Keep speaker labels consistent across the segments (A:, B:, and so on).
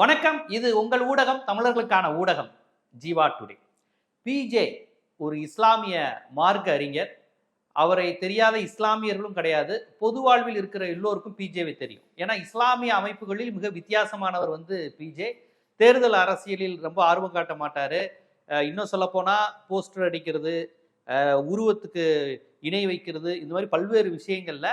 A: வணக்கம். இது உங்கள் ஊடகம் தமிழர்களுக்கான ஊடகம் ஜீவா டுடே. பிஜே ஒரு இஸ்லாமிய மார்க்க அறிஞர். அவரை தெரியாத இஸ்லாமியர்களும் கிடையாது. பொது வாழ்வில் இருக்கிற எல்லோருக்கும் பிஜேவை தெரியும். ஏன்னா இஸ்லாமிய அமைப்புகளில் மிக வித்தியாசமானவர் வந்து பிஜே தேர்தல் அரசியலில் ரொம்ப ஆர்வம் காட்ட மாட்டார். இன்னும் சொல்லப்போனால் போஸ்டர் அடிக்கிறது உருவத்துக்கு இணை வைக்கிறது இந்த மாதிரி பல்வேறு விஷயங்களில்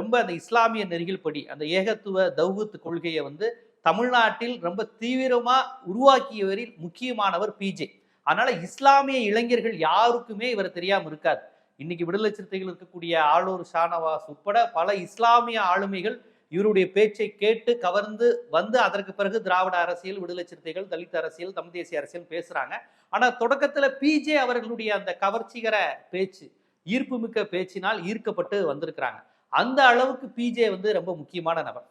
A: ரொம்ப அந்த இஸ்லாமிய நெறிகள் படி அந்த ஏகத்துவ தௌகத்து கொள்கையை வந்து தமிழ்நாட்டில் ரொம்ப தீவிரமாக உருவாக்கியவரில் முக்கியமானவர் பிஜே அதனால இஸ்லாமிய இளைஞர்கள் யாருக்குமே இவர் தெரியாமல் இருக்காது. இன்னைக்கு விடுதலை சிறுத்தைகள் இருக்கக்கூடிய ஆளூர் ஷானவாஸ் உட்பட பல இஸ்லாமிய ஆளுமைகள் இவருடைய பேச்சை கேட்டு கவர்ந்து வந்து அதற்கு பிறகு திராவிட அரசியல் விடுதலை சிறுத்தைகள் தலித் அரசியல் தமிழ் தேசிய அரசியல் பேசுறாங்க. ஆனா தொடக்கத்துல பிஜே அவர்களுடைய அந்த கவர்ச்சிகர பேச்சு ஈர்ப்புமிக்க பேச்சினால் ஈர்க்கப்பட்டு வந்திருக்கிறாங்க. அந்த அளவுக்கு பிஜே வந்து ரொம்ப முக்கியமான நபர்.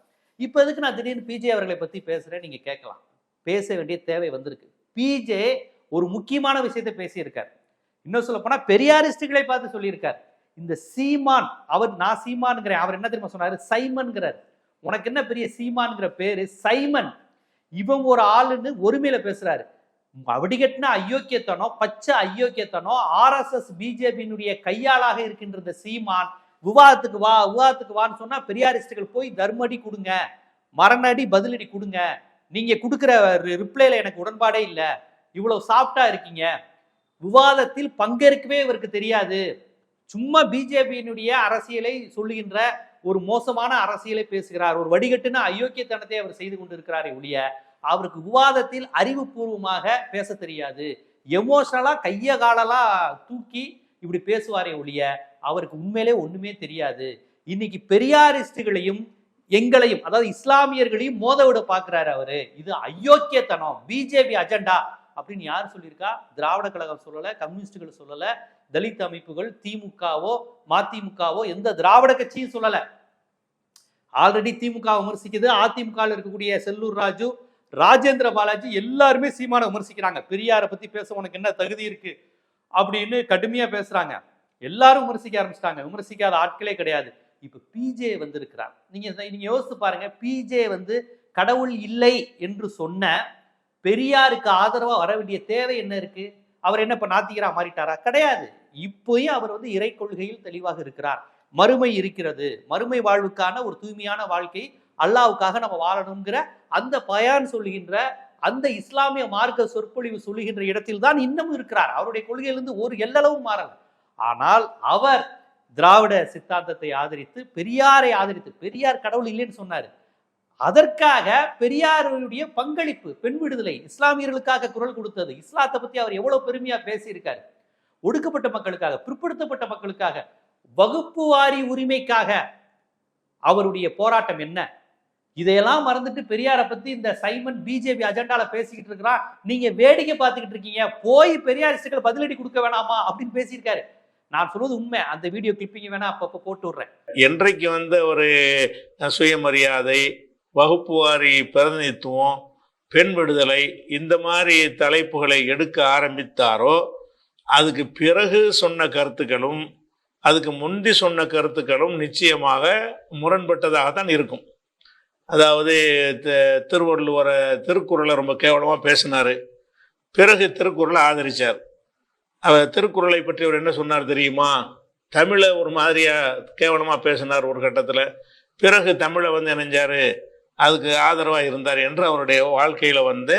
A: இப்போ எதுக்கு நான் திடீர்னு பிஜே அவர்களை பற்றி பேசுகிறேன் நீங்கள் கேட்கலாம். பேச வேண்டிய தேவை வந்திருக்கு. பிஜே ஒரு முக்கியமான விஷயத்தை பேசியிருக்கார். இன்னும் சொல்ல போனா பெரியாரிஸ்டுகளை பார்த்து சொல்லியிருக்கார். இந்த சீமான் அவர் நான் சீமான்ங்கிறேன். அவர் என்ன தெரியுமா சொன்னார்? சைமன்கிறார் உனக்கு என்ன பெரிய சீமான்ங்கிற பேரு? சைமன். இவன் ஒரு ஆளுன்னு ஒருமையில பேசுறாரு. வடிகட்டின அயோக்கியத்தனம் பச்சை அயோக்கியத்தனம் ஆர்எஸ்எஸ் பிஜேபியினுடைய கையாளாக இருக்கின்ற இந்த சீமான் விவாதத்துக்கு வா விவாதத்துக்கு வான்னு சொன்னா பெரியாரிஸ்டுகள் போய் தர்மடி கொடுங்க மரணடி பதிலடி கொடுங்க. நீங்க கொடுக்குற ரிப்ளைல எனக்கு உடன்பாடே இல்லை. இவ்வளவு சாஃப்டா இருக்கீங்க. விவாதத்தில் பங்கேற்கவே இவருக்கு தெரியாது. சும்மா பிஜேபியினுடைய அரசியலை சொல்லுகின்ற ஒரு மோசமான அரசியலை பேசுகிறார். ஒரு வடிகட்டுன்னு அயோக்கியத்தனத்தை அவர் செய்து கொண்டிருக்கிறாரே ஒழிய அவருக்கு விவாதத்தில் அறிவுபூர்வமாக பேச தெரியாது. எமோஷனலா கைய காலெல்லாம் தூக்கி இப்படி பேசுவாரே ஒழிய அவருக்கு உண்மையிலே ஒண்ணுமே தெரியாது. இன்னைக்கு பெரியாரிஸ்டுகளையும் எங்களையும் அதாவது இஸ்லாமியர்களையும் மோத விட பாக்குறாரு அவரு. இது அயோக்கியத்தனம் பிஜேபி அஜெண்டா அப்படின்னு யார் சொல்லியிருக்கா? திராவிட கழகம் சொல்லல கம்யூனிஸ்டுகள் சொல்லல தலித் அமைப்புகள் திமுகவோ மதிமுகவோ எந்த திராவிட கட்சியும் சொல்லல. ஆல்ரெடி திமுக விமர்சிக்குது அதிமுக இருக்கக்கூடிய செல்லூர் ராஜு ராஜேந்திர பாலாஜி எல்லாருமே சீமான விமர்சிக்கிறாங்க. பெரியாரை பத்தி பேச உனக்கு என்ன தகுதி இருக்கு? அப்படின்னு கடுமையா பேசுறாங்க. எல்லாரும் விமர்சிக்க ஆரம்பிச்சிட்டாங்க. விமர்சிக்காத ஆட்களே கிடையாது. இப்போ பிஜே வந்திருக்கிறார். நீங்க நீங்க யோசித்து பாருங்க. பிஜே வந்து கடவுள் இல்லை என்று சொன்ன பெரியாருக்கு ஆதரவாக வர வேண்டிய தேவை என்ன இருக்கு? அவர் என்ன இப்போ நாத்திகரா மாறிட்டாரா? கிடையாது. இப்போயும் அவர் வந்து இறை கொள்கையில் தெளிவாக இருக்கிறார். மறுமை இருக்கிறது. மறுமை வாழ்வுக்கான ஒரு தூய்மையான வாழ்க்கை அல்லாவுக்காக நம்ம வாழணுங்கிற அந்த பயான் சொல்லுகின்ற அந்த இஸ்லாமிய மார்க்க சொற்பொழிவு சொல்லுகின்ற இடத்தில் தான் இன்னமும் இருக்கிறார். அவருடைய கொள்கையிலிருந்து ஒரு எல்லளவும் மாறல. ஆனால் அவர் திராவிட சித்தாந்தத்தை ஆதரித்து பெரியாரை ஆதரித்து பெரியார் கடவுள் இல்லைன்னு சொன்னார். அதற்காக பெரியாருடைய பங்களிப்பு பெண் விடுதலை இஸ்லாமியர்களுக்காக குரல் கொடுத்தது. இஸ்லாத்தை பத்தி அவர் எவ்வளவு பெருமையா பேசியிருக்காரு. ஒடுக்கப்பட்ட மக்களுக்காக பிற்படுத்தப்பட்ட மக்களுக்காக வகுப்பு வாரி உரிமைக்காக அவருடைய போராட்டம் என்ன? இதையெல்லாம் மறந்துட்டு பெரியாரை பத்தி இந்த சைமன் பிஜேபி அஜெண்டால பேசிக்கிட்டு இருக்கிறான். நீங்க வேடிக்கை பார்த்துக்கிட்டு இருக்கீங்க. போய் பெரியாரிஸ்டுகள் பதிலடி கொடுக்க வேணாமா அப்படின்னு பேசியிருக்காரு. நான் சொல்வது உண்மை. அந்த வீடியோ கிளிப்பிங் வேணா அப்பப்போ போட்டு விடுறேன்.
B: என்றைக்கு வந்து ஒரு சுயமரியாதை வகுப்பு வாரி பிரதிநிதித்துவம் பெண் விடுதலை இந்த மாதிரி தலைப்புகளை எடுக்க ஆரம்பித்தாரோ அதுக்கு பிறகு சொன்ன கருத்துக்களும் அதுக்கு முந்தி சொன்ன கருத்துக்களும் நிச்சயமாக முரண்பட்டதாகத்தான் இருக்கும். அதாவது திருவள்ளுவரை திருக்குறளை ரொம்ப கேவலமாக பேசினார். பிறகு திருக்குறளை ஆதரித்தார் அவர் திருக்குறளை பற்றி அவர் என்ன சொன்னார் தெரியுமா? தமிழை ஒரு மாதிரியா கேவலமாக பேசினார் ஒரு கட்டத்தில். பிறகு தமிழை வந்து இணைஞ்சாரு. அதுக்கு ஆதரவாக இருந்தார் என்று அவருடைய வாழ்க்கையில் வந்து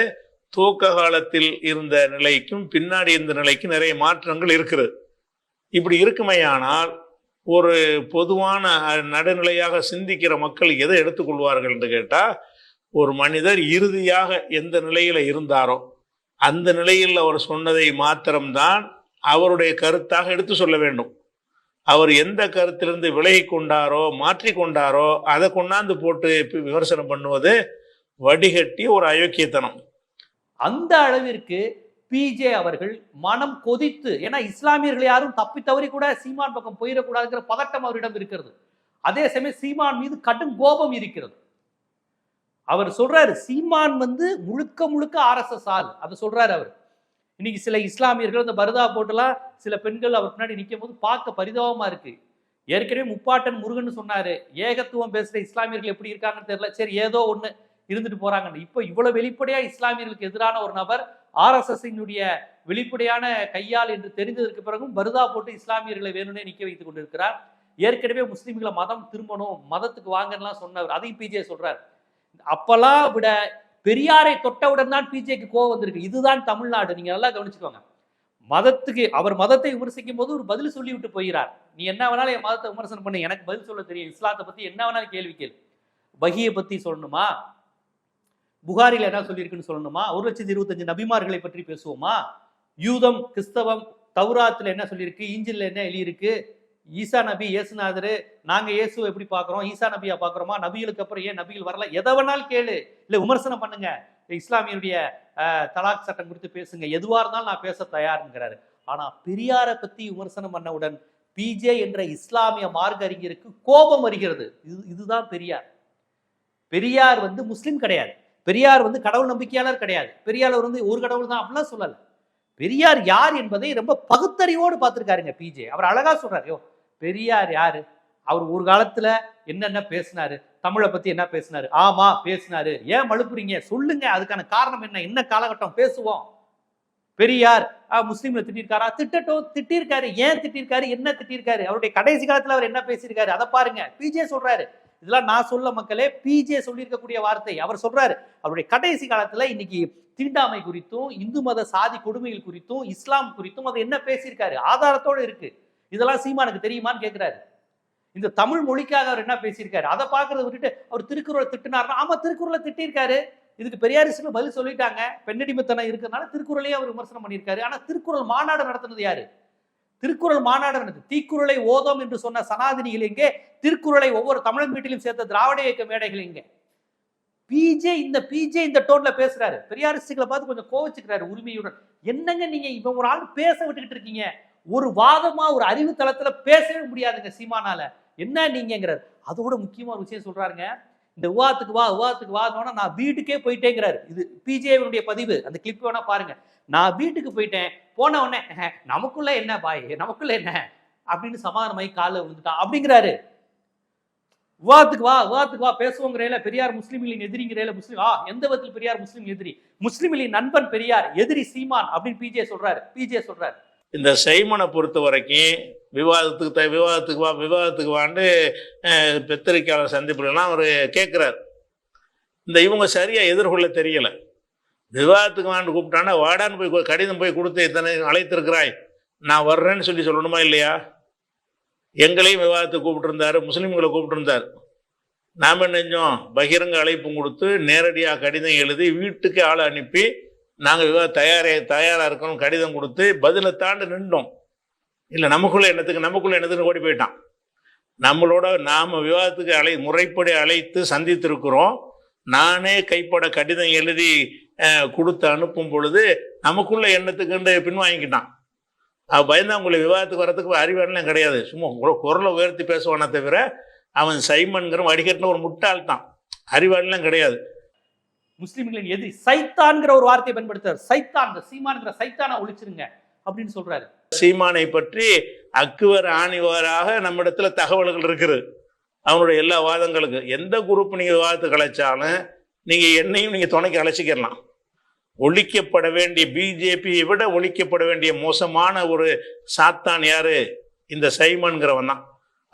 B: துவக்க காலத்தில் இருந்த நிலைக்கும் பின்னாடி இருந்த நிலைக்கும் நிறைய மாற்றங்கள் இருக்கிறது இப்படி இருக்குமையானால் ஒரு பொதுவான நடுநிலையாக சிந்திக்கிற மக்கள் எதை எடுத்துக்கொள்வார்கள் என்று கேட்டால் ஒரு மனிதர் இறுதியாக எந்த நிலையில் இருந்தாரோ அந்த நிலையில் அவர் சொன்னதை மாத்திரம்தான் அவருடைய கருத்தாக எடுத்து சொல்ல வேண்டும். அவர் எந்த கருத்திலிருந்து விலகி கொண்டாரோ மாற்றி கொண்டாரோ அதை கொண்டாந்து போட்டு விமர்சனம் பண்ணுவது வடிகட்டி ஒரு அயோக்கியத்தனம்.
A: அந்த அளவிற்கு பிஜே அவர்கள் மனம் கொதித்து ஏன்னா இஸ்லாமியர்கள் யாரும் தப்பி தவறி கூட சீமான் பக்கம் போயிடக்கூடாதுங்கிற பதட்டம் அவரிடம் இருக்கிறது. அதே சமயம் சீமான் மீது கடும் கோபம் இருக்கிறது. அவர் சொல்றாரு சீமான் வந்து முழுக்க முழுக்க ஆர்எஸ்எஸ் ஆள். அதை சொல்றாரு அவர். இன்னைக்கு சில இஸ்லாமியர்கள் அந்த பரதா போட்டுலாம் சில பெண்கள் அவர் பின்னாடி நிற்கும் போது பார்க்க பரிதாபமா இருக்கு. ஏற்கனவே முப்பாட்டன் முருகன் சொன்னாரு. ஏகத்துவம் பேசுற இஸ்லாமியர்கள் எப்படி இருக்காங்கன்னு தெரியல. சரி ஏதோ ஒன்று இருந்துட்டு போகிறாங்கன்னு இப்போ இவ்வளவு வெளிப்படையா இஸ்லாமியர்களுக்கு எதிரான ஒரு நபர் ஆர்எஸ்எஸ்னுடைய வெளிப்படையான கையால் என்று தெரிந்ததற்கு பிறகும் பருதா போட்டு இஸ்லாமியர்களை வேணும்னே நிற்க வைத்துக் கொண்டிருக்கிறார். ஏற்கனவே முஸ்லீம்களை மதம் திரும்பணும் மதத்துக்கு வாங்கலாம் சொன்னவர். அதையும் பிஜே சொல்றார். அப்பெல்லாம் விட பெரியாரை தொட்டவுடன் தான் பிஜேக்கு கோவம் வந்திருக்கு. இதுதான் தமிழ்நாடு. நீங்க நல்லா கவனிச்சுக்கோங்க. மதத்துக்கு அவர் மதத்தை விமர்சிக்கும் போது ஒரு பதில் சொல்லி விட்டு போகிறார். நீ என்ன வேணாலும் என் மதத்தை விமர்சனம் பண்ணு. எனக்கு பதில் சொல்ல தெரியும். இஸ்லாத்தை பத்தி என்ன வேணாலும் கேள்வி கேள். பகியை பத்தி சொல்லணுமா? புகாரில் என்ன சொல்லியிருக்குன்னு சொல்லணுமா? ஒரு லட்சத்தி இருபத்தஞ்சு நபிமார்களை பற்றி பேசுவோமா? யூதம் கிறிஸ்தவம் தௌராத்துல என்ன சொல்லியிருக்கு? இஞ்சில்ல என்ன எழுதியிருக்கு? ஈசா நபி இயேசுநாதர் நாங்கள் இயேசுவை எப்படி பார்க்குறோம்? ஈசா நபியா பார்க்குறோமா? நபிகளுக்கு அப்புறம் ஏன் நபிகள் வரல? எதை வேணாலும் கேளு. இல்லை விமர்சனம் பண்ணுங்க. இஸ்லாமியருடைய தலாக் சட்டம் குறித்து பேசுங்க. எதுவாக இருந்தாலும் நான் பேச தயாருங்கிறாரு. ஆனால் பெரியாரை பத்தி விமர்சனம் பண்ணவுடன் பிஜே என்ற இஸ்லாமிய மார்க்க அறிஞருக்கு கோபம் வருகிறது. இது இதுதான் பெரியார். பெரியார் வந்து முஸ்லீம் கிடையாது. பெரியார் வந்து கடவுள் நம்பிக்கையாளர் கிடையாது. பெரியார் வந்து ஒரு கடவுள் தான் அப்படிலாம் சொல்லலை. பெரியார் யார் என்பதை ரொம்ப பகுத்தறிவோடு பார்த்துருக்காருங்க பிஜே அவர் அழகா சொல்றாரு. யோ பெரியார் யாரு? அவர் ஒரு காலத்துல என்னென்ன பேசினாரு? தமிழை பத்தி என்ன பேசினாரு? ஆமா பேசினாரு. ஏன் மழுப்புறீங்க? சொல்லுங்க. அதுக்கான காரணம் என்ன? என்ன காலகட்டம்? பேசுவோம். பெரியார் ஆஹ், முஸ்லீம்ல திட்டிருக்காரா? திட்டட்டும். திட்டிருக்காரு. ஏன் திட்டிருக்காரு? என்ன திட்டிருக்காரு? அவருடைய கடைசி காலத்துல அவர் என்ன பேசியிருக்காரு? அதை பாருங்க. பிஜே சொல்றாரு. இதெல்லாம் நான் சொல்ல மக்களே பிஜே சொல்லியிருக்கக்கூடிய வார்த்தை. அவர் சொல்றாரு அவருடைய கடைசி காலத்துல இன்னைக்கு தீண்டாமை குறித்தும் இந்து மத சாதி கொடுமைகள் குறித்தும் இஸ்லாம் குறித்தும் அதை என்ன பேசியிருக்காரு? ஆதாரத்தோடு இருக்கு. இதெல்லாம் சீமானுக்கு தெரியுமான்னு கேட்கிறாரு இந்த தமிழ் மொழிக்காக அவர் என்ன பேசியிருக்காரு? அதை பார்க்கறத விட்டுட்டு அவர் திருக்குறளை திட்டினார்னா ஆமா திருக்குறளை திட்டிருக்காரு இதுக்கு பெரியாரிஸ்ட் பதில் சொல்லிட்டாங்க. பெண்ணடிமைத்தனம் இருக்கிறதுனால திருக்குறளையே அவர் விமர்சனம் பண்ணியிருக்காரு. ஆனா திருக்குறள் மாநாடு நடத்தினது யாரு? திருக்குறள் மாநாடு நடந்தது. தீக்குறளை ஓதோம் என்று சொன்ன சனாதினிகள் எங்கே? திருக்குறளை ஒவ்வொரு தமிழன் வீட்டிலும் சேர்த்த திராவிட இயக்க மேடைகள் எங்கே? பிஜே இந்த பிஜே இந்த டோன்ல பேசுறாரு. பெரியாரிஸ்டுகளை பார்த்து கொஞ்சம் கோவச்சுக்கிறாரு உரிமையுடன். என்னங்க நீங்க இப்ப ஒரு ஆள் பேச விட்டுக்கிட்டு இருக்கீங்க? ஒரு வாதமா ஒரு அறிவு தளத்துல பேசவே முடியாதுங்க சீமானால. என்ன நீங்கங்கிறார். அதோட முக்கியமா ஒரு விஷயம் சொல்றாருங்க. இந்த விவாதத்துக்கு வா விவாதத்துக்கு வாதம்னா நான் வீட்டுக்கே போயிட்டேங்கிறாரு. இது பிஜேவினுடைய பதிவு. அந்த கிளிப் வேணா பாருங்க. நான் வீட்டுக்கு போயிட்டேன். போன உடனே நமக்குள்ள என்ன பாய்? நமக்குள்ள என்ன? அப்படின்னு சமாதானமாகி காலில் விழுந்துட்டான் அப்படிங்கிறாரு. விவாதத்துக்கு வா விவாதத்துக்கு வா. பேசுவோங்கிறேல. பெரியார் முஸ்லிம்களின் எதிரிங்கிறேல. முஸ்லீம் ஆ எந்த விதத்தில் பெரியார் முஸ்லீம் எதிரி? முஸ்லிம்களின் நண்பன் பெரியார் எதிரி சீமான் அப்படின்னு பிஜே சொல்றாரு. பிஜே சொல்றாரு.
B: இந்த சைமனை பொறுத்த வரைக்கும் விவாதத்துக்கு த விவாதத்துக்கு வா விவாதத்துக்கு வாண்டு பெத்திரிக்கையாளர் பத்திரிக்கையாளர் சந்திப்புலாம் அவர் கேட்குறார் இந்த இவங்க சரியாக எதிர்கொள்ள தெரியலை. விவாதத்துக்கு வாண்டு கூப்பிட்டான்னா வாடான்னு போய் கடிதம் போய் கொடுத்து இத்தனை அழைத்திருக்கிறாய். நான் வர்றேன்னு சொல்லி சொல்லணுமா இல்லையா? எங்களையும் விவாதத்துக்கு கூப்பிட்டுருந்தார் முஸ்லீம்களை கூப்பிட்டுருந்தார். நாம் என்ன செஞ்சோம்? பகிரங்க அழைப்பும் கொடுத்து நேரடியாக கடிதம் எழுதி வீட்டுக்கு ஆளை அனுப்பி நாங்கள் விவாத தயாரே தயாராக இருக்கணும் கடிதம் கொடுத்து பதிலை தாண்டி நின்றோம். இல்லை நமக்குள்ளே என்னத்துக்கு நமக்குள்ளே என்னத்துக்கு ஓடி போயிட்டான். நம்மளோட நாம் விவாதத்துக்கு அழை முறைப்படி அழைத்து சந்தித்திருக்கிறோம். நானே கைப்பட கடிதம் எழுதி கொடுத்து அனுப்பும் பொழுது நமக்குள்ள எண்ணத்துக்குண்டு பின்வாங்கிக்கிட்டான். அவன் பயந்தாங்குள்ள விவாதத்துக்கு வரத்துக்கு அறிவானலாம் கிடையாது. சும்மா குரலை உயர்த்தி பேசுவானே தவிர அவன் சைமன்கிற வடிகட்டின ஒரு முட்டாள் தான் அறிவாளெலாம் கிடையாது.
A: முஸ்லிம்களின் எதிரி. சைத்தான்கிற ஒரு வார்த்தையை பயன்படுத்துறார். சைத்தான் இந்த சீமான்கிற சைத்தானை ஒழிச்சிருங்க அப்படின்னு சொல்றாரு.
B: சீமானை பற்றி அக்குவர் ஆணிவராக நம்மிடத்துல தகவல்கள் இருக்குது. அவனுடைய எல்லா வாதங்களுக்கு. எந்த குரூப் நீங்க விவாதத்துக்கு அழைச்சாலும் நீங்க என்னையும் நீங்க துணைக்கு அழைச்சிக்கலாம் ஒழிக்கப்பட வேண்டிய பிஜேபியை விட ஒழிக்கப்பட வேண்டிய மோசமான ஒரு சாத்தான் யாரு? இந்த சைமன்கிறவன் தான்.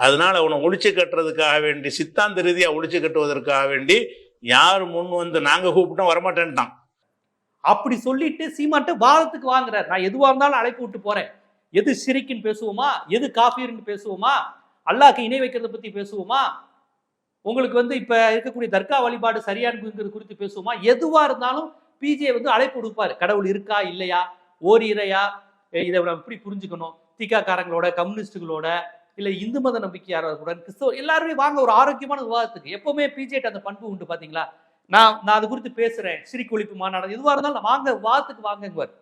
B: அதனால அவனை ஒழிச்சு கட்டுறதுக்காக வேண்டி சித்தாந்த ரீதியாக ஒழிச்சு கட்டுவதற்காக வேண்டி யார் முன் வந்து நாங்க கூப்பிட்டோம் வரமாட்டேன்ட்டான்.
A: அப்படி சொல்லிட்டு சீமாட்ட வாதத்துக்கு வாங்குறாரு. நான் எதுவா இருந்தாலும் அழைப்பு விட்டு போறேன். எது சிரிக்குன்னு பேசுவோமா? எது காஃபீர்னு பேசுவோமா? அல்லாக்கு இணை வைக்கிறத பத்தி பேசுவோமா? உங்களுக்கு வந்து இப்ப இருக்கக்கூடிய தர்கா வழிபாடு சரியானதுங்கிறது குறித்து பேசுவோமா? எதுவா இருந்தாலும் பிஜே வந்து அழைப்பு கொடுப்பாரு கடவுள் இருக்கா இல்லையா? ஓரிரையா இதை நம்ம எப்படி புரிஞ்சுக்கணும்? திகாக்காரங்களோட கம்யூனிஸ்டுகளோட இல்லை இந்து மத நம்பிக்கையாளர்களுடன் கிறிஸ்தவ எல்லாருமே வாங்க ஒரு ஆரோக்கியமான விவாதத்துக்கு. எப்பவுமே பிஜேட் அந்த பண்பு உண்டு பாத்தீங்களா? நான் நான் அது குறித்து பேசுறேன். சிரிக்கு ஒழிப்பு மாநாடு எதுவாக இருந்தாலும் வாங்க வாதத்துக்கு வாங்குவார்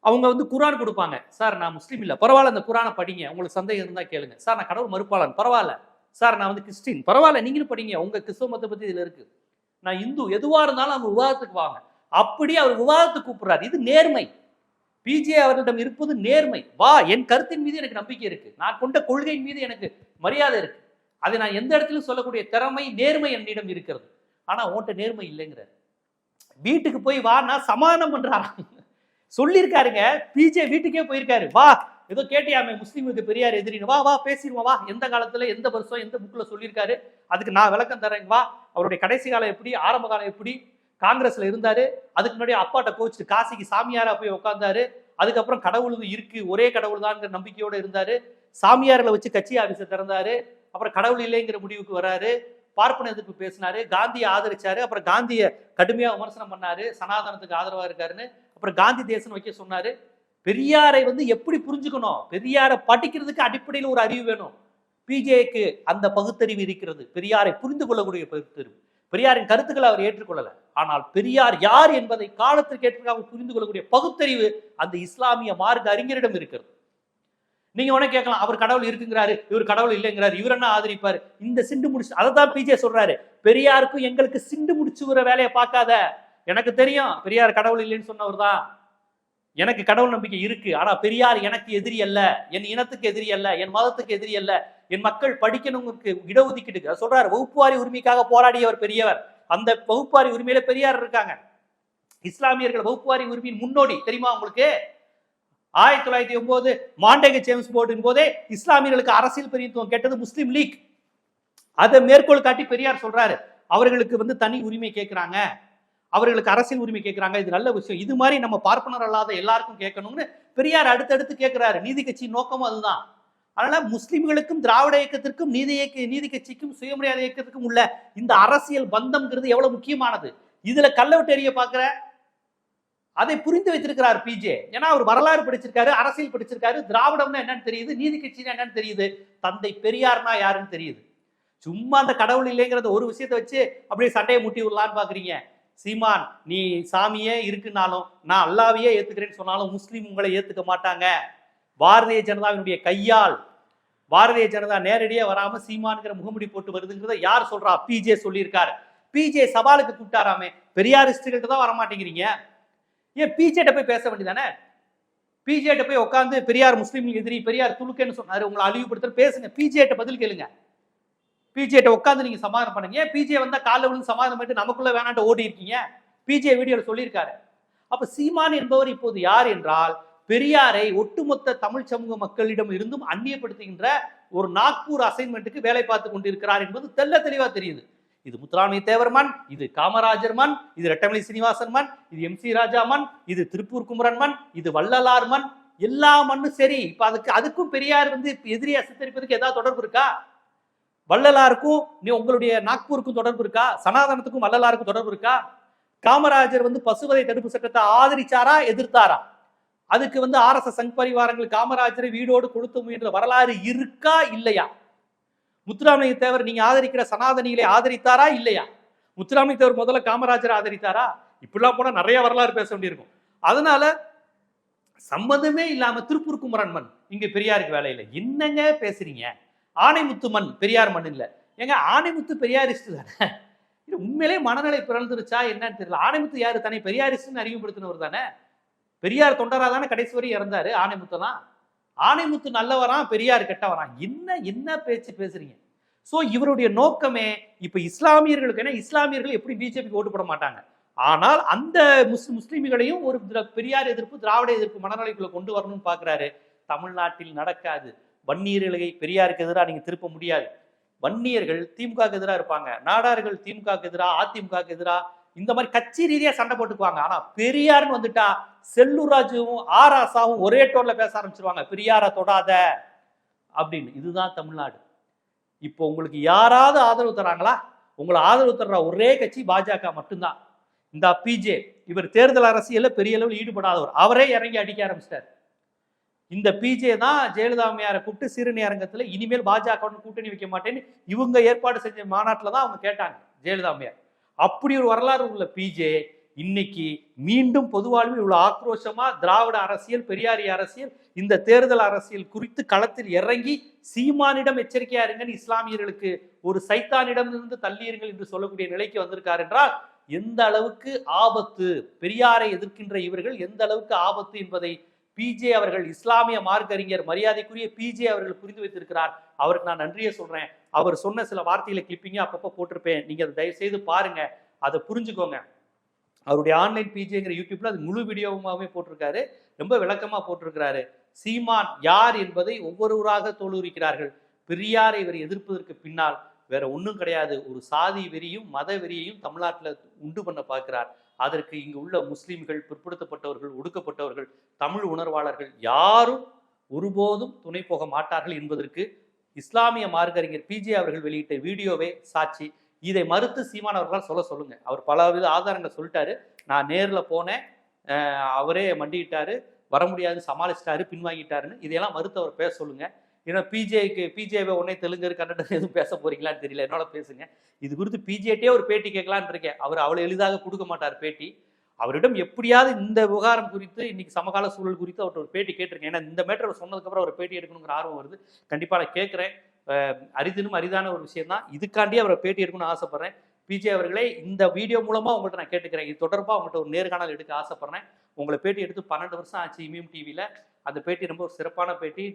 A: அவங்க வந்து குரான் கொடுப்பாங்க. சார் நான் முஸ்லீம் இல்லை. பரவாயில்ல அந்த குரானை படிங்க. உங்களுக்கு சந்தேகம் இருந்தால் கேளுங்க. சார் நான் கடவுள் மறுப்பாளன். பரவாயில்ல. சார் நான் வந்து கிறிஸ்டின். பரவாயில்ல நீங்களும் படிங்க. உங்க கிறிஸ்தவ மதத்தை பத்தி இதுல இருக்கு. நான் இந்து. எதுவாக இருந்தாலும் அவங்க விவாதத்துக்கு வாங்க. அப்படி அவர் விவாதத்துக்கு கூப்பிடுறாரு. இது நேர்மை. பிஜே அவர்களிடம் இருப்பது நேர்மை. வா என் கருத்தின் மீது எனக்கு நம்பிக்கை இருக்கு. நான் கொண்ட கொள்கையின் மீது எனக்கு மரியாதை இருக்கு. அதை நான் எந்த இடத்திலும் சொல்லக்கூடிய திறமை நேர்மை என்னிடம் இருக்கிறது. ஆனா உன்ட்ட நேர்மை இல்லைங்கிறார். வீட்டுக்கு போய் வா நான் சமாதானம் பண்றாராம். சொல்லியிருக்காருங்க. பிஜே வீட்டுக்கே போயிருக்காரு. வா ஏதோ கேட்டியாமே முஸ்லீமுக்கு பெரியார் எதிரின்னு. வா வா பேசிடுவோம் வா. எந்த காலத்துல எந்த வருஷம் எந்த புக்கில் சொல்லியிருக்காரு? அதுக்கு நான் விளக்கம் தரேங்க வா அவருடைய கடைசி காலம் எப்படி ஆரம்ப காலம் எப்படி? காங்கிரஸ்ல இருந்தாரு. அதுக்கு முன்னாடி அப்பாட்ட கோச்சிட்டு காசிக்கு சாமியாரா போய் உட்கார்ந்தாரு அதுக்கப்புறம் கடவுள் இருக்கு ஒரே கடவுள் தான்ங்கிற நம்பிக்கையோட இருந்தாரு. சாமியார்களை வச்சு கட்சி ஆபீஸை திறந்தாரு. அப்புறம் கடவுள் இல்லைங்கிற முடிவுக்கு வராரு. பார்ப்பன எதிர்ப்பு பேசினாரு. காந்தியை ஆதரிச்சாரு. அப்புறம் காந்தியை கடுமையா விமர்சனம் பண்ணாரு. சனாதனத்துக்கு ஆதரவா இருக்காருன்னு. அப்புறம் காந்தி தேசன் வைக்க சொன்னாரு. பெரியாரை வந்து எப்படி புரிஞ்சுக்கணும்? பெரியாரை படிக்கிறதுக்கு அடிப்படையில் ஒரு அறிவு வேணும். பிஜேக்கு அந்த பகுத்தறிவு இருக்கிறது. பெரியாரை புரிந்து கொள்ளக்கூடிய பகுத்தறிவு. பெரியாரின் கருத்துக்களை அவர் ஏற்றுக்கொள்ளல. ஆனால் பெரியார் யார் என்பதை காலத்திற்கு ஏற்ற அவர் புரிந்து கொள்ளக்கூடிய பகுத்தறிவு அந்த இஸ்லாமிய மார்க்க அறிஞரிடம் இருக்கிறது. நீங்க உடனே கேட்கலாம் அவர் கடவுள் இருக்குங்கிறாரு இவர் கடவுள் இல்லைங்கிறாரு இவர் என்ன ஆதரிப்பாரு? இந்த சிண்டு முடிச்சு அதை தான் பிஜே சொல்றாரு. பெரியாருக்கும் எங்களுக்கு சிண்டு முடிச்சு வர வேலையை பார்க்காத. எனக்கு தெரியும் பெரியார் கடவுள் இல்லைன்னு சொன்னவர் தான். எனக்கு கடவுள் நம்பிக்கை இருக்கு ஆனா பெரியார் எனக்கு எதிரி அல்ல என் இனத்துக்கு எதிரி அல்ல என் மதத்துக்கு எதிரி அல்ல. என் மக்கள் படிக்கணுங்கிறதுக்கு இடஒதுக்கீட்டுக்கு அவர் சொல்றாரு. வகுப்புவாரி உரிமைக்காக போராடியவர் பெரியவர். அந்த வகுப்புவாரி உரிமையில பெரியார் இருக்காங்க. இஸ்லாமியர்கள் வகுப்புவாரி உரிமையின் முன்னோடி. தெரியுமா உங்களுக்கு? ஆயிரத்தி தொள்ளாயிரத்தி ஒன்பது மாண்டேக ஜேம்ஸ் போர்டின் போதே இஸ்லாமியர்களுக்கு அரசியல் பிரதிநிதித்துவம் கேட்டது முஸ்லீம் லீக். அதை மேற்கோள் காட்டி பெரியார் சொல்றாரு. அவர்களுக்கு வந்து தனி உரிமை கேட்கிறாங்க. அவர்களுக்கு அரசியல் உரிமை கேட்கிறாங்க. இது நல்ல விஷயம். இது மாதிரி நம்ம பார்ப்பனர் அல்லாத எல்லாருக்கும் கேட்கணும்னு பெரியார் அடுத்தடுத்து கேட்கிறாரு. நீதி கட்சி நோக்கமும் அதுதான். அதனால முஸ்லிம்களுக்கும் திராவிட இயக்கத்திற்கும் நீதி இயக்க நீதி கட்சிக்கும் சுயமரியாதை இயக்கத்திற்கும் உள்ள இந்த அரசியல் பந்தம்ங்கிறது எவ்வளவு முக்கியமானது? இதுல கள்ள விட்டு எறிய பாக்குற அதை புரிந்து வைத்திருக்கிறார் பிஜே ஏன்னா அவர் வரலாறு படிச்சிருக்காரு அரசியல் படிச்சிருக்காரு. திராவிடம்னா என்னன்னு தெரியுது நீதி கட்சினா என்னன்னு தெரியுது. தந்தை பெரியார்னா யாருன்னு தெரியுது. சும்மா அந்த கடவுள் இல்லைங்கிறத ஒரு விஷயத்தை வச்சு அப்படியே சண்டையை முட்டி விடலான்னு பாக்குறீங்க சீமான் நீ சாமியே இருக்குனாலும் நான் அல்லாவையே ஏத்துக்கிறேன்னு சொன்னாலும் முஸ்லீம் உங்களை ஏத்துக்க மாட்டாங்க. பாரதிய ஜனதாவினுடைய கையால் பாரதிய ஜனதா நேரடியாக வராம சீமானுங்கிற முகமுடி போட்டு வருதுங்கிறத யார் சொல்றா? பிஜே சொல்லியிருக்காரு. பிஜே சவாலுக்கு கூப்பிட்டாராமே. பெரியாரிஸ்டுகள்கிட்ட தான் வரமாட்டேங்கிறீங்க. ஏன் பிஜேட்ட போய் பேச வேண்டியதானே? பிஜேட்ட போய் உட்காந்து பெரியார் முஸ்லீம் எதிரி பெரியார் துலுக்கன்னு சொன்னாரு. உங்களை அழிவுபடுத்த பேசுங்க. பிஜேட்ட பதில் கேளுங்க. பிஜேட்ட உட்காந்து நீங்க சமாதானம் பண்ணுங்க. ஏன் பிஜே வந்தா காலைல விழுந்து சமாதானம் பண்ணிட்டு நமக்குள்ள வேணாண்ட ஓடி இருக்கீங்க பிஜே வீடியோவில் சொல்லியிருக்காரு. அப்ப சீமான் என்பவர் இப்போது யார் என்றால் பெரியாரை ஒட்டுமொத்த தமிழ் சமூக மக்களிடம் இருந்தும் அந்நியப்படுத்துகின்ற ஒரு நாக்பூர் அசைன்மெண்ட்டுக்கு வேலை பார்த்து கொண்டிருக்கிறார் என்பது தெல்ல தெளிவா தெரியுது. இது முத்துராமலிங்க தேவர்மன் இது காமராஜர் மண் இது ரெட்டமலை சீனிவாசன் மண் இது எம் சி ராஜா மண் இது திருப்பூர் குமரன் மண் இது வள்ளலார் மண் எல்லா மண்ணும் சரி. இப்ப அதுக்கு அதுக்கும் பெரியார் வந்து எதிரியா சித்தரிப்பதுக்கு ஏதாவது தொடர்பு இருக்கா? வள்ளலாருக்கும் நீ உங்களுடைய நாக்பூருக்கும் தொடர்பு இருக்கா? சனாதனத்துக்கும் வள்ளலாருக்கும் தொடர்பு இருக்கா? காமராஜர் வந்து பசுவதை தடுப்பு சட்டத்தை ஆதரிச்சாரா எதிர்த்தாரா? அதுக்கு வந்து ஆர் எஸ் எஸ் சங் பரிவாரங்கள் காமராஜரை வீடோடு கொடுத்து முயன்ற வரலாறு இருக்கா இல்லையா? முத்துராமலிங்க தேவர் நீங்க ஆதரிக்கிற சனாதனிகளை ஆதரித்தாரா இல்லையா? முத்துராமலிங்க தேவர் முதல்ல காமராஜரை ஆதரித்தாரா? இப்படிலாம் போனா நிறைய வரலாறு பேச வேண்டியிருக்கும். அதனால சம்மந்தமே இல்லாம திருப்பூர் குமரன் மண் இங்க பெரியாருக்கு வேலை இல்லை. என்னங்க பேசுறீங்க? ஆனைமுத்து மண் பெரியார் மண் இல்ல. ஏங்க ஆனைமுத்து பெரியாரிஸ்ட் தானே? இது உண்மையிலே மனநிலை பிறந்துருச்சா என்னன்னு தெரியல. ஆனைமுத்து யாரு? தானே பெரியாரிஸ்ட்னு அறிமுகப்படுத்தினவர் தானே? பெரியார் தொண்டரா தானே கடைசி வரை இறந்தாரு தான் ஆணைமுத்து நல்லவரான் பெரியார் கெட்டவரான் என்ன என்ன பேச்சு பேசுறீங்க? சோ இவருடைய நோக்கமே இப்ப இஸ்லாமியர்களுக்கு ஏன்னா இஸ்லாமியர்கள் எப்படி பிஜேபிக்கு ஓட்டு போட மாட்டாங்க? ஆனால் அந்த முஸ் முஸ்லீம்களையும் ஒரு பெரியார் எதிர்ப்பு திராவிட எதிர்ப்பு மனநிலைக்குள்ள கொண்டு வரணும்னு பாக்குறாரு. தமிழ்நாட்டில் நடக்காது. வன்னியர்களை பெரியாருக்கு எதிராக நீங்க திருப்ப முடியாது. வன்னியர்கள் திமுகவுக்கு எதிராக இருப்பாங்க. நாடார்கள் திமுகவுக்கு எதிராக அதிமுகவுக்கு எதிராக இந்த மாதிரி கட்சி ரீதியாக சண்டை போட்டுக்குவாங்க. ஆனால் பெரியார்னு வந்துட்டா செல்லூராஜுவும் ஆராசாவும் ஒரே டோன்ல பேச ஆரம்பிச்சிருவாங்க. பெரியாரை தொடாத அப்படின்னு. இதுதான் தமிழ்நாடு. இப்போ உங்களுக்கு யாராவது ஆதரவு தராங்களா உங்களை ஆதரவு தர்ற ஒரே கட்சி பாஜக மட்டும்தான். இந்த பிஜே இவர் தேர்தல் அரசியலில் பெரிய அளவில் ஈடுபடாதவர். அவரே இறங்கி அடிக்க ஆரம்பிச்சிட்டார். இந்த பிஜே தான் ஜெயலலிதா அம்மையாரை கூப்பிட்டு சிறுநி அரங்கத்தில் இனிமேல் பாஜகவுடன் கூட்டணி வைக்க மாட்டேன்னு இவங்க ஏற்பாடு செஞ்ச மாநாட்டில் தான் அவங்க கேட்டாங்க ஜெயலலிதா அம்மையார். அப்படி ஒரு வரலாறு உள்ள பிஜே இன்னைக்கு மீண்டும் பொது இவ்வளோ இவ்வளவு ஆக்ரோஷமா திராவிட அரசியல் பெரியாரி அரசியல் இந்த தேர்தல் அரசியல் குறித்து களத்தில் இறங்கி சீமானிடம் எச்சரிக்கையா இருங்கன்னு இஸ்லாமியர்களுக்கு ஒரு சைத்தானிடம் இருந்து தள்ளியிருங்கள் என்று சொல்லக்கூடிய நிலைக்கு வந்திருக்கார் என்றால் எந்த அளவுக்கு ஆபத்து பெரியாரை எதிர்க்கின்ற இவர்கள் எந்த அளவுக்கு ஆபத்து என்பதை பிஜே அவர்கள் இஸ்லாமிய மார்க்கறிஞர் மரியாதைக்குரிய பிஜே அவர்கள் புரிந்து வைத்திருக்கிறார். அவருக்கு நான் நன்றியை சொல்றேன். அவர் சொன்ன சில வார்த்தைகளை கிளிப்பிங்க அப்பப்போ போட்டிருப்பேன். நீங்க அதை தயவு செய்து பாருங்க. அதை புரிஞ்சுக்கோங்க. அவருடைய ஆன்லைன் பிஜேங்கிற யூடியூப்ல அது முழு வீடியோவாகவே போட்டிருக்காரு. ரொம்ப விளக்கமா போட்டிருக்கிறாரு. சீமான் யார் என்பதை ஒவ்வொருவராக தோலுரிக்கிறார்கள். பெரியாரை இவர் எதிர்ப்பதற்கு பின்னால் வேற ஒன்றும் கிடையாது. ஒரு சாதி வெறியும் மத வெறியையும் தமிழ்நாட்டில் உண்டு பண்ண பார்க்கிறார். அதற்கு இங்கு உள்ள முஸ்லிம்கள் பிற்படுத்தப்பட்டவர்கள் ஒடுக்கப்பட்டவர்கள் தமிழ் உணர்வாளர்கள் யாரும் ஒருபோதும் துணை போக மாட்டார்கள் என்பதற்கு இஸ்லாமிய மார்க்கறிஞர் பிஜே அவர்கள் வெளியிட்ட வீடியோவே சாட்சி. இதை மறுத்து சீமான் அவர்களால் சொல்ல சொல்லுங்க. அவர் பலவித ஆதாரங்களை சொல்லிட்டாரு. நான் நேரில் போனேன். அவரே மண்டிக்கிட்டாரு வர முடியாது சமாளிச்சிட்டாரு பின்வாங்கிட்டாருன்னு இதையெல்லாம் மறுத்து அவர் பேச சொல்லுங்க. ஏன்னா பிஜேக்கு பிஜேவை உடனே தெலுங்கு கன்னடம் எதுவும் பேச போறீங்களான்னு தெரியல. என்னோட பேசுங்க. இது குறித்து பிஜேட்டே ஒரு பேட்டி கேட்கலான்னு இருக்கேன். அவர் அவ்வளவு எளிதாக கொடுக்க மாட்டார் பேட்டி. அவரிடம் எப்படியாவது இந்த விவகாரம் குறித்து இன்னைக்கு சமகால சூழல் குறித்து அவர்கிட்ட ஒரு பேட்டி கேட்டிருக்கேன். ஏன்னா இந்த மேட்டர் அவர் சொன்னதுக்கப்புறம் ஒரு பேட்டி எடுக்கணுங்கிற ஆர்வம் வருது. கண்டிப்பாக நான் கேட்குறேன். அரிதினும் அரிதான ஒரு விஷயம் தான். இதுக்காண்டி அவரை பேட்டி எடுக்கணும்னு ஆசைப்பட்றேன். பிஜே அவர்களே இந்த வீடியோ மூலமா உங்கள்கிட்ட நான் கேட்டுக்கிறேன். இது தொடர்பாக உங்கள்கிட்ட ஒரு நேர்காணல் எடுக்க ஆசைப்பட்றேன். உங்களை பேட்டி எடுத்து பன்னெண்டு வருஷம் ஆச்சு இமியம் டிவியில் அந்த பேட்டி ரொம்ப ஒரு சிறப்பான பேட்டி.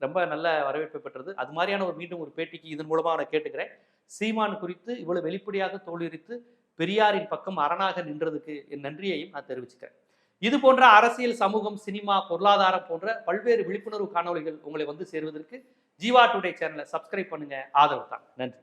A: ரொம்ப நல்ல வரவேற்பை பெற்றது. அது மாதிரியான ஒரு மீண்டும் ஒரு பேட்டிக்கு இதன் மூலமாக நான் கேட்டுக்கிறேன். சீமான் குறித்து இவ்வளவு வெளிப்படையாக தோலுரித்து பெரியாரின் பக்கம் அரணாக நின்றதுக்கு என் நன்றியையும் நான் தெரிவிச்சுக்கிறேன். இது போன்ற அரசியல் சமூகம் சினிமா பொருளாதாரம் போன்ற பல்வேறு விழிப்புணர்வு காணொளிகள் உங்களை வந்து சேருவதற்கு ஜீவா டுடே சேனலை சப்ஸ்கிரைப் பண்ணுங்க. ஆதரவு தான். நன்றி.